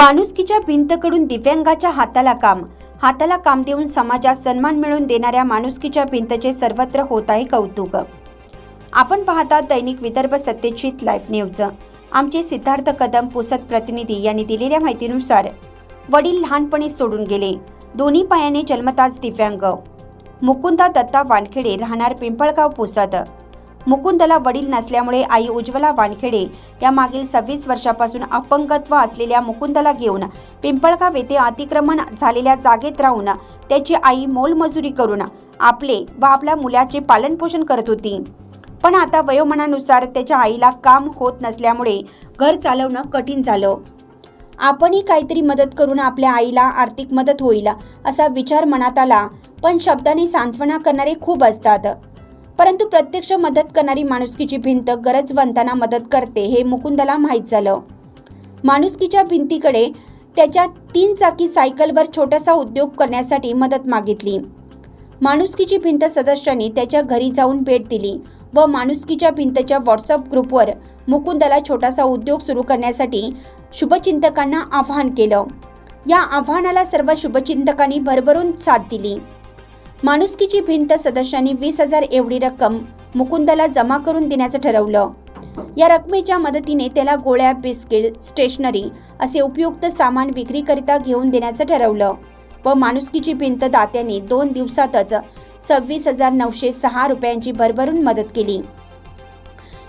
माणुसकीच्या भिंतकडून दिव्यांगाच्या हाताला काम. हाताला काम देऊन समाजात सन्मान मिळवून देणाऱ्या माणुसकीच्या भिंतचे सर्वत्र होत आहे कौतुक. आपण पाहता दैनिक विदर्भ सत्यजित लाईफ न्यूज. आमचे सिद्धार्थ कदम पुसत प्रतिनिधी यांनी दिलेल्या माहितीनुसार वडील लहानपणी सोडून गेले. दोन्ही पायाने जन्मताच दिव्यांग. मुकुंदा दत्ता वानखेडे राहणार पिंपळगाव पुसत मुकुंदला वडील नसल्यामुळे आई उज्ज्वला वानखेडे या मागील सव्वीस वर्षापासून अपंगत्व असलेल्या मुकुंदला घेऊन पिंपळगाव येथे अतिक्रमण झालेल्या जागेत राहून त्याची आई मोलमजुरी करून आपले व आपल्या मुलाचे पालनपोषण करत होती. पण आता वयोमानानुसार त्याच्या आईला काम होत नसल्यामुळे घर चालवणं कठीण झालं. आपणही काहीतरी मदत करून आपल्या आईला आर्थिक मदत होईल असा विचार मनात आला. पण शब्दाने सांत्वना करणारे खूप असतात. परंतु प्रत्यक्ष मदत करणारी माणुसकीची भिंत गरजवंतांना मदत करते हे मुकुंदला माहीत झालं. माणुसकीच्या भिंतीकडे त्याच्या तीन चाकी सायकलवर छोटासा उद्योग करण्यासाठी मदत मागितली. माणुसकीची भिंत सदस्यांनी त्याच्या घरी जाऊन भेट दिली व माणुसकीच्या भिंतच्या व्हॉट्सअप ग्रुपवर मुकुंदला छोटासा उद्योग सुरू करण्यासाठी शुभचिंतकांना आवाहन केलं. या आव्हानाला सर्व शुभचिंतकांनी भरभरून साथ दिली. माणुसकीची भिंत सदस्यांनी वीस हजार एवढी रक्कम मुकुंदला जमा करून देण्याचं ठरवलं. या रकमेच्या मदतीने त्याला गोळ्या बिस्किट स्टेशनरी असे उपयुक्त सामान विक्रीकरिता घेऊन देण्याचं ठरवलं व माणुसकीची भिंत दात्यांनी दोन दिवसातच सव्वीस हजार नऊशे सहा रुपयांची भरभरून मदत केली.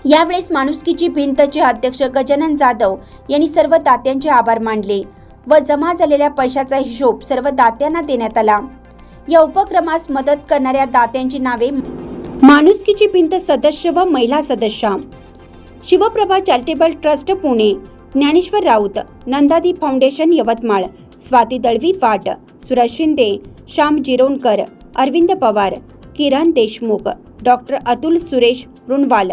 यावेळेस माणुसकीची भिंतचे अध्यक्ष गजानन जाधव यांनी सर्व दात्यांचे आभार मानले व जमा झालेल्या पैशाचा हिशोब सर्व दात्यांना देण्यात आला. या उपक्रमास मदत करणाऱ्या दात्यांची नावे माणुसकीची भिंत सदस्य व महिला सदस्य. Shivprabha charitable trust Pune. Dnyaneshwar Raut Nandadi foundation Yavatmal. Swati Dalvi वाट. Suraj Shinde Shyam Jironkar Arvind Pawar Kiran Deshmukh doctor Atul Suresh Runwal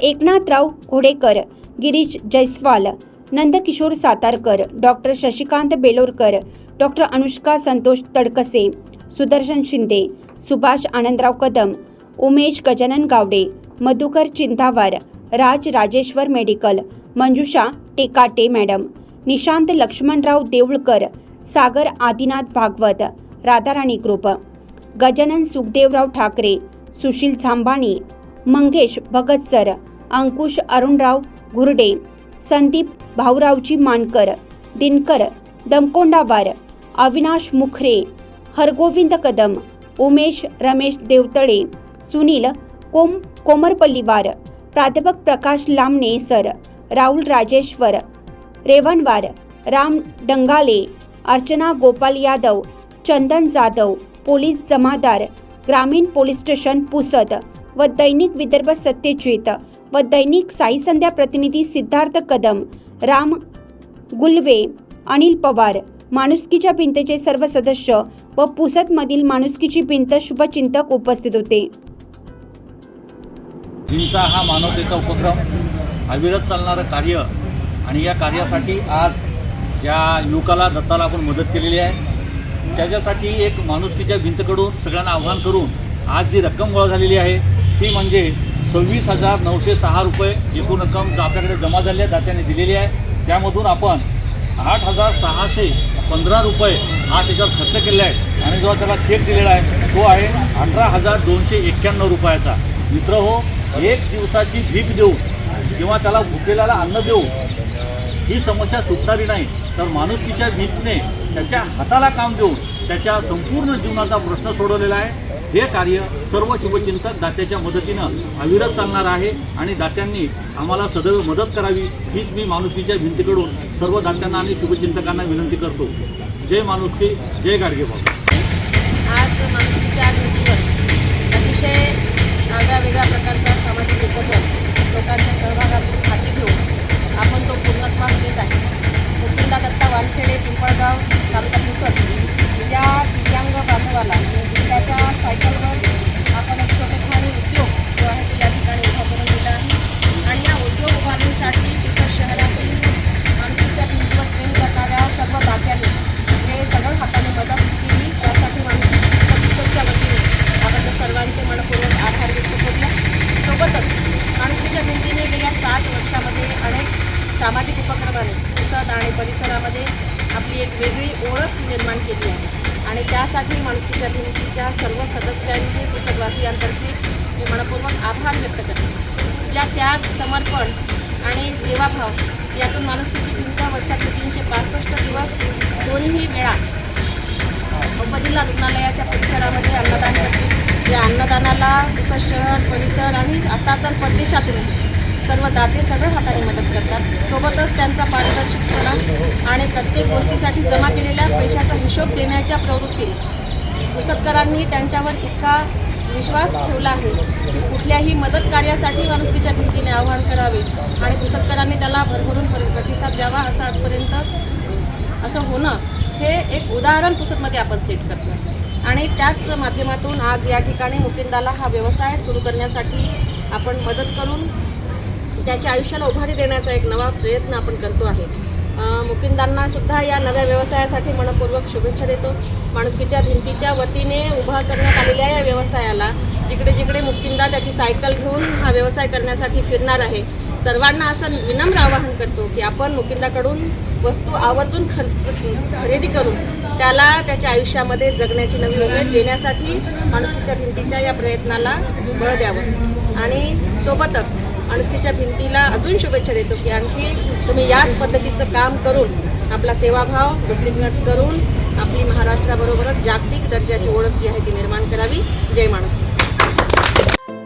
Eknathrao Ghodekar Girish Jaiswal Nandkishor Satarkar doctor Shashikant Belorkar doctor Anushka Santosh Tadkase. Sudarshan Shinde Subhash Anandrao Kadam Umesh Gajanan Gawade Madhukar Chintawar Raj Rajeshwar medical Manjusha Tekate madam Nishant Laxmanrao Deulkar Sagar Adinath Bhagwat Radharani group Gajanan Sukhdeorao Thakre Sushil Jhambani Mangesh Bhagat sir Ankush Arunrao Ghurde Sandeep Bhauraoji Mankar Dinkar Damkondawar Avinash Mukhre Hargovind Kadam Umesh Ramesh Devtale Sunil कोम कोमरपल्लीवार प्राध्यापक Prakash Lamne sir Rahul Rajeshwar Revanwar Ram Dangale Archana Gopal Yadav Chandan Jadhav police जमादार ग्रामीण police station Pusad व दैनिक विदर्भ सत्यजित व दैनिक साई संध्या प्रतिनिधी सिद्धार्थ कदम राम गुलवे अनिल पवार माणुसकीच्या भिंतीचे सर्व सदस्य व पुसतमधील माणुसकीची भिंत शुभचिंतक उपस्थित होते. हिंसा हा मानवतेचा उपक्रम अविरत चालणारं कार्य आणि या कार्यासाठी आज ज्या युवकाला दत्ताला आपण मदत केलेली आहे त्याच्यासाठी एक माणुसकीच्या भिंतकडून सगळ्यांना आव्हान करून आज जी रक्कम गोळा झालेली आहे ती म्हणजे सव्वीस हजार नऊशे सहा रुपये एकूण रक्कम आपल्याकडे जमा झाली आहे दात्याने दिलेली आहे. त्यामधून आपण आठ हजार सहाशे पंधरा रुपये हा त्याच्यावर खर्च केलेला आहे. आणि जो त्याला चेक दिलेला आहे तो आहे अठरा हजार दोनशे एक्क्याण्णव रुपयाचा. मित्र हो एक दिवसाची भीक देऊ किंवा त्याला भुकेल्याला अन्न देऊ ही समस्या सुटणारी नाही. तर माणुसकीच्या भीतीने त्याच्या हाताला काम देऊन त्याच्या संपूर्ण जीवनाचा प्रश्न सोडवलेला आहे. हे कार्य सर्व शुभचिंतक दात्याच्या मदतीनं अविरत चालणार आहे आणि दात्यांनी आम्हाला सदैव मदत करावी हीच मी माणुसकीच्या भिंतीकडून सर्व दात्यांना आणि शुभचिंतकांना विनंती करतो. जय माणुसकी जय गाडगेबाबा आज माणुसकीच्या भिंतीवर अतिशय आगळ्या वेगळ्या प्रकारचा सामाजिक उपक्रम लोकांच्या सहभागातून हाती घेऊन आपण तो पूर्णत्वास देत आहे मुकुंदा दत्ता वानखेडे पिंपळगाव तालुका पुसद या दिव्यांग बांधवाला त्याच्या सायकलवर आपण एक छोटेखानी उद्योग जो आहे तो या ठिकाणी उभा करून दिला आहे आणि या उद्योग उभारणीसाठी पुसद शहरातील माणुसकीच्या भिंतीवर प्रेम करणाऱ्या सर्व दात्यांनी हे सगळं हाताने मदत केली त्यासाठी माणुसकीच्या वतीने आपण त्या सर्वांचे मनपूर्वक आभार व्यक्त करूया सोबतच माणुसकीच्या भिंतीने गेल्या सात वर्षामध्ये अनेक सामाजिक उपक्रमाने पुसद आणि परिसर परिसरामध्ये आपली एक वेगळी ओळख निर्माण केली आहे. आणि त्यासाठी माणुसकी प्रतिनिधीच्या सर्व सदस्यांची पुस्तकवासियांतर्फे मी मनपूर्वक आभार व्यक्त करते. ज्या त्याग समर्पण आणि सेवाभाव यातून माणुसकीची भिंत वर्षातले तीनशे पासष्ट दिवस दोन्ही वेळा उपजिल्हा रुग्णालयाच्या परिसरामध्ये अन्नदान करते. या अन्नदानाला तसं शहर परिसर आणि आता तर परदेशातून सर्व दाते सगळं हाताने मदत करतात. सोबतच त्यांचा पारदर्शकपणा आणि प्रत्येक गोष्टीसाठी जमा केलेल्या पैशाचा हिशोब देण्याच्या प्रवृत्तीने. पुसदकरांनी त्यांच्यावर इतका विश्वास ठेवला आहे की कुठल्याही मदत कार्यासाठी माणुसकीच्या भिंतीने आवाहन करावे आणि पुसदकरांनी त्याला भरभरून प्रतिसाद द्यावा असं आजपर्यंत असं होणं हे एक उदाहरण पुसतमध्ये आपण सेट करतो आणि त्याच माध्यमातून आज या ठिकाणी मुकिंदाला हा व्यवसाय सुरू करण्यासाठी आपण मदत करून त्याच्या आयुष्याला उभारी देण्याचा एक नवा प्रयत्न आपण करतो आहे. मुकिंदांना सुद्धा या नव्या व्यवसायासाठी मनपूर्वक शुभेच्छा देतो. माणुसकीच्या भिंतीच्या वतीने उभा करण्यात आलेल्या या व्यवसायाला जिकडे जिकडे मुकिंदा त्याची सायकल घेऊन हा व्यवसाय करण्यासाठी फिरणार आहे सर्वांना असं विनम्र आवाहन करतो की आपण मुकिंदाकडून वस्तू आवर्जून खर्च खरेदी करून त्याला त्याच्या आयुष्यामध्ये जगण्याची नवी उमेद देण्यासाठी माणुसकीच्या भिंतीच्या या प्रयत्नाला बळ द्यावं. आणि सोबतच माणुसकीच्या भिंतीला अजून शुभेच्छा देतो की आणखी तुम्ही याच पद्धतीचं काम करून आपला सेवाभाव वृद्धिंगत करून आपली महाराष्ट्राबरोबरच जागतिक दर्जाची ओळख जी आहे ती निर्माण करावी. जय माणूस